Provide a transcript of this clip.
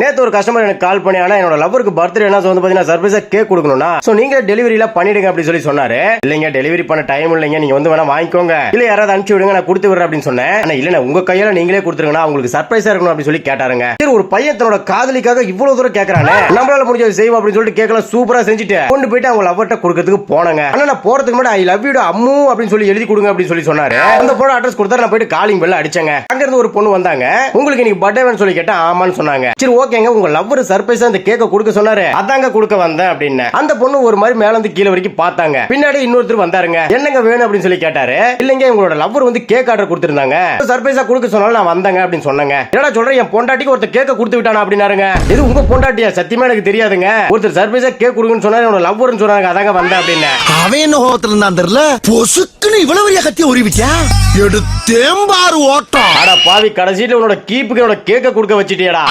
நேற்று ஒரு கஸ்டமர் எனக்கு கால் பண்ணி ஆனா என்னோட லவருக்கு பர்த்டே என்ன வந்து பாத்தீங்கன்னா சர்ப்ரைஸா கேக் கொடுக்கணும்னா சோ நீங்க எல்லாம் பண்ணிடுங்க அப்படின்னு சொல்லி சொன்னாரு. இல்லைங்க டெலிவரி பண்ண டைம் இல்லைங்க நீங்க வந்து வேணா வாங்கிக்கோங்க. இல்ல யாராவது அனுப்பிச்சு விடுங்க நான் கொடுத்து விடுறேன் அப்படின்னு சொன்னேன். ஆனா இல்ல உங்க கையில நீங்களே கொடுத்துருங்கன்னா உங்களுக்கு சர்ப்ரைஸா இருக்கணும் அப்படின்னு சொல்லி கேட்டாருங்க. சரி ஒரு பையன் தன்னோட காதலிக்காக இவ்வளவு தூரம் கேக்குறானே. நம்மளால முடிஞ்சது செய்வோம் அப்படின்னு சொல்லிட்டு கேட்கலாம் சூப்பரா செஞ்சுட்டு கொண்டு போயிட்டு அவங்க லவர்ட்ட கொடுக்கறதுக்கு போனாங்க. ஆனா நான் போறதுக்கு முன்னாடி ஐ லவ் யூ அம்மு அப்படின்னு சொல்லி எழுதி கொடுங்க அப்படின்னு சொல்லி சொன்னாரு. அந்த பொண்ணு அட்ரஸ் கொடுத்தா நான் போயிட்டு காலிங் பெல்ல அடிச்சாங்க. அங்க இருந்து ஒரு பொண்ணு வந்தாங்க. உங்களுக்கு இன்னைக்கு பர்த்டேன்னு சொல்லி கேட்டா ஆமான்னு சொன்னாங்க. சரி ஓகேங்க உங்க லவ்வர் சர்ப்ரைஸா அந்த கேக்க கொடுக்க சொன்னாரு. அதாங்க கொடுக்க வந்தேன் அப்படின்னு. அந்த பொண்ணு ஒரு மாதிரி மேல இருந்து கீழே வரைக்கும் பார்த்தாங்க. பின்னாடி இன்னொருத்தர் வந்தாருங்க. என்னங்க வேணும் அப்படின்னு சொல்லி கேட்டாரு. இல்லைங்க உங்களோட லவ்வர் வந்து கேக் ஆர்டர் கொடுத்திருந்தாங்க. சர்ப்ரைஸா கொடுக்க சொன்னாலும் நான் வந்தேங்க அப்படின்னு சொன்னாங்க. என்னடா சொல்றேன் என் பொண்டாட்டிக்கு ஒருத்தர் கேக்க கொடுத்து விட்டானா அப்படின்னாருங்க. இது உங்க பொண்டாட்டியா? சத்தியமா எனக்கு தெரியாதுங்க. ஒருத்தர் சர்ப்ரைஸா கேக் கொடுக்குன்னு சொன்னாரு என்னோட லவ்வர்னு சொன்னாங்க அதாங்க வந்தேன் அப்படின்னு. அவன் என்ன கோபத்துல இருந்தான் தெரியல? பொசுக்குன்னு இவ்வளவு பெரிய கத்திய உருவிட்டியா எடுத்தேம்பாரு ஓட்டம். அட பாவி கடைசியில உன்னோட கீப்புக்கு என்னோட கேக்க கொடுக்க வச்சிட்டியடா.